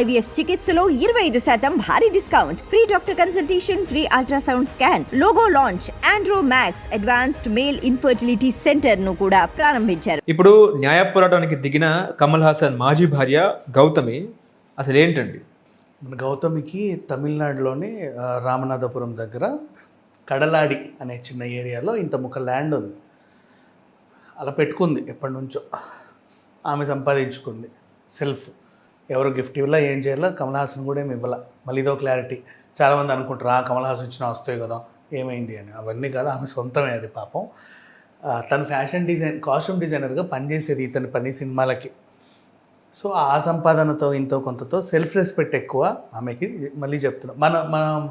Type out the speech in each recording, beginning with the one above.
IVF చికిత్సలో ఇరవై ఐదు శాతం భారీ discount. Free doctor consultation free ultrasound scan logo launch Andro Max advanced male infertility సెంటర్ను కూడా ప్రారంభించారు. ఇప్పుడు న్యాయ పోరాటానికి దిగిన కమల్ హాసన్ మాజీ భార్య గౌతమి అసలు ఏంటండి? మన గౌతమికి తమిళనాడులోని రామనాథపురం దగ్గర కడలాడి అనే చిన్న ఏరియాలో ఇంత ముఖ ల్యాండ్ ఉంది. అలా పెట్టుకుంది ఎప్పటి నుంచో. ఆమె సంపాదించుకుంది. సెల్ఫ్. ఎవరు గిఫ్ట్ ఇవ్వాల ఏం చేయాలో కమల్ హాసన్ కూడా ఏమి ఇవ్వాల. మళ్ళీ ఇదో క్లారిటీ చాలామంది అనుకుంటారు ఆ కమల్ హాసన్ ఇచ్చిన వస్తాయి కదా ఏమైంది అని. అవన్నీ కాదు ఆమె సొంతమే అది పాపం. తను ఫ్యాషన్ డిజైన్ కాస్ట్యూమ్ డిజైనర్గా పనిచేసేది ఇతని పని సినిమాలకి. సో ఆ సంపాదనతో ఇంతో కొంతతో సెల్ఫ్ రెస్పెక్ట్ ఎక్కువ ఆమెకి. మళ్ళీ చెప్తున్నా మన మన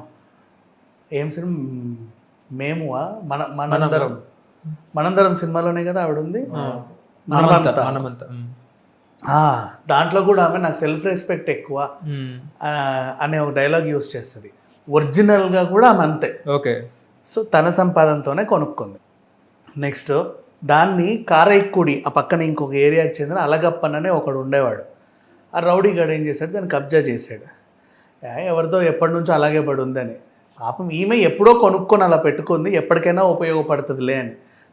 ఏం సినిమా? మేమువా? మన మనందరం. మనందరం. సినిమాలోనే కదా ఆవిడ ఉంది? మనమంతా మనమంతా. మనమంతా ఉమ్. ఆ, దాంట్లో కూడా ఆమె నాకు సెల్ఫ్ రెస్పెక్ట్ ఎక్కువ. అనే ఒక డైలాగ్ యూస్ చేస్తుంది. ఒరిజినల్గా కూడా ఆమె అంతే. ఓకే. సో తన సంపాదనతోనే కొనుక్కుంది. నెక్స్ట్ దాన్ని కారైక్కుడి ఆ పక్కన ఇంకొక ఏరియాకి చెందిన అలగప్పన్ అనే ఒకడు ఉండేవాడు. ఆ రౌడీ గడు ఏం చేశాడు? దాన్ని కబ్జా చేశాడు. ఏ, ఎవరిదో ఎప్పటి నుంచో అలాగే పడి ఉందని. పాపం ఈమె ఎప్పుడో కొనుక్కొని అలా పెట్టుకుంది ఎప్పటికైనా ఉపయోగపడుతుందిలే అని.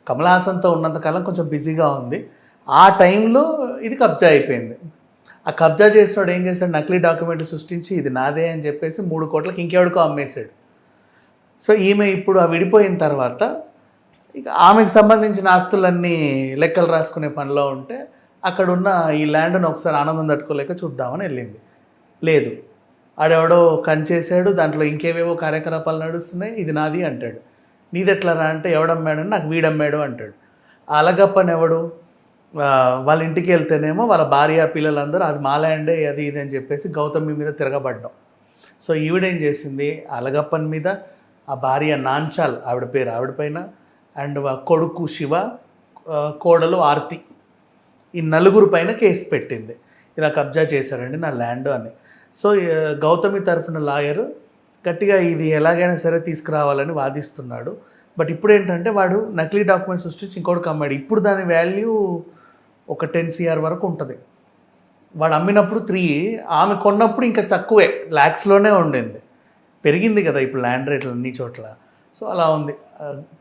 కమల్ హాసన్తో ఉన్నంతకాలం కొంచెం బిజీగా ఉంది. ఆ టైంలో ఇది కబ్జా అయిపోయింది. ఆ కబ్జా చేసినాడు ఏం చేశాడు? నకిలీ డాక్యుమెంట్ సృష్టించి ఇది నాదే అని చెప్పేసి మూడు కోట్లకి ఇంకెవడికో అమ్మేశాడు. సో ఈమె ఇప్పుడు ఆ విడిపోయిన తర్వాత ఇక ఆమెకు సంబంధించిన ఆస్తులన్నీ లెక్కలు రాసుకునే పనిలో ఉంటే అక్కడ ఉన్న ఈ ల్యాండ్ను ఒకసారి ఆనందం తట్టుకోలేక చూద్దామని వెళ్ళింది. లేదు. ఆడెవడో కంచేసాడు దాంట్లో ఇంకేవేవో కార్యకలాపాలు నడుస్తున్నాయి ఇది నాది అంటాడు. నీది ఎట్లా రా అంటే ఎవడమ్మాడు నాకు వీడమ్మాడు అంటాడు. ఆ అలగప్పని ఎవడు వాళ్ళ ఇంటికి వెళ్తేనేమో వాళ్ళ భార్య పిల్లలందరూ అది మా ల్యాండే అది ఇది అని చెప్పేసి గౌతమి మీద తిరగబడ్డం. సో ఈవిడేం చేసింది? అలగప్పన్ మీద ఆ భార్య నాంచాల్ ఆవిడ పేరు ఆవిడ పైన అండ్ కొడుకు శివ కోడలు ఆర్తి ఈ నలుగురు పైన కేసు పెట్టింది. ఇలా కబ్జా చేశారండి నా ల్యాండ్ అని. సో గౌతమి తరఫున లాయర్ గట్టిగా ఇది ఎలాగైనా సరే తీసుకురావాలని వాదిస్తున్నాడు. బట్ ఇప్పుడు ఏంటంటే వాడు నకిలీ డాక్యుమెంట్స్ సృష్టించి ఇంకోటి కమ్మాడు. ఇప్పుడు దాని వాల్యూ ఒక టెన్ సిఆర్ వరకు ఉంటుంది. వాడు అమ్మినప్పుడు త్రీ ఆమె కొన్నప్పుడు ఇంకా తక్కువే ల్యాక్స్లోనే ఉండింది. పెరిగింది కదా ఇప్పుడు ల్యాండ్ రేట్లు అన్ని చోట్ల. సో అలా ఉంది.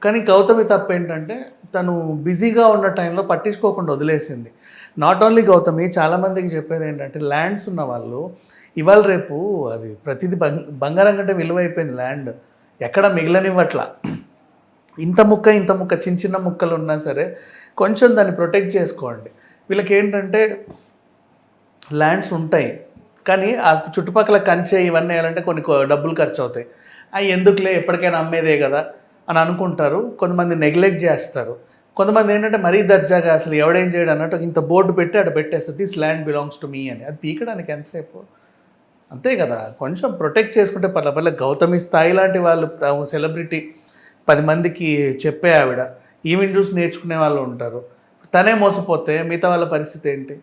కానీ గౌతమి తప్పు ఏంటంటే తను బిజీగా ఉన్న టైంలో పట్టించుకోకుండా వదిలేసింది. నాట్ ఓన్లీ గౌతమి చాలామందికి చెప్పేది ఏంటంటే ల్యాండ్స్ ఉన్న వాళ్ళు ఇవాళ రేపు అది ప్రతిదీ బంగ్ బంగారం కంటే విలువైపోయింది ల్యాండ్ ఎక్కడ మిగిలనివ్వట్లా. ఇంత ముక్క ఇంత ముక్క చిన్న చిన్న ముక్కలు ఉన్నా సరే కొంచెం దాన్ని ప్రొటెక్ట్ చేసుకోండి. వీళ్ళకి ఏంటంటే ల్యాండ్స్ ఉంటాయి. కానీ ఆ చుట్టుపక్కల కంచె ఇవన్నీ వేయాలంటే కొన్ని డబ్బులు ఖర్చు అవుతాయి అవి ఎందుకులే ఎప్పటికైనా అమ్మేదే కదా అని అనుకుంటారు. కొంతమంది నెగ్లెక్ట్ చేస్తారు. కొంతమంది ఏంటంటే మరీ దర్జాగా అసలు ఎవడేం చేయడం అన్నట్టు ఇంత బోర్డు పెట్టి అక్కడ పెట్టేస్తే this land belongs to me అని. అది పీకడానికి ఎంతసేపు? అంతే కదా. కొంచెం ప్రొటెక్ట్ చేసుకుంటే పర్లే పర్లే. గౌతమి స్థాయి లాంటి వాళ్ళు సెలబ్రిటీ పది మందికి చెప్పే ఆవిడ. ఈవెన్ చూసి నేర్చుకునే వాళ్ళు ఉంటారు. తనే మోసపోతే మిగతా వాళ్ళ పరిస్థితి ఏంటి?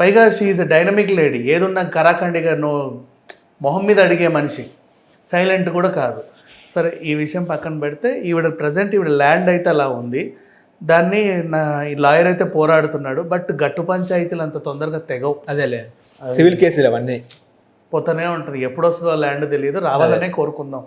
పైగా షీఈ్ ఎ డైనమిక్ లేడీ ఏదున్నా కరాఖండిగా నో మొహం మీద అడిగే మనిషి. సైలెంట్ కూడా కాదు. సరే ఈ విషయం పక్కన పెడితే ఈవిడ ప్రజెంట్ ఈవిడ ల్యాండ్ అయితే అలా ఉంది. దాన్ని నా ఈ లాయర్ అయితే పోరాడుతున్నాడు. బట్ గట్టు పంచాయతీలు అంత తొందరగా తెగవు. అదేలే. సివిల్ కేసులు అవన్నీ. పోతూనే ఉంటుంది ఎప్పుడు వస్తుందో ల్యాండ్ తెలియదు రావాలనే కోరుకుందాం.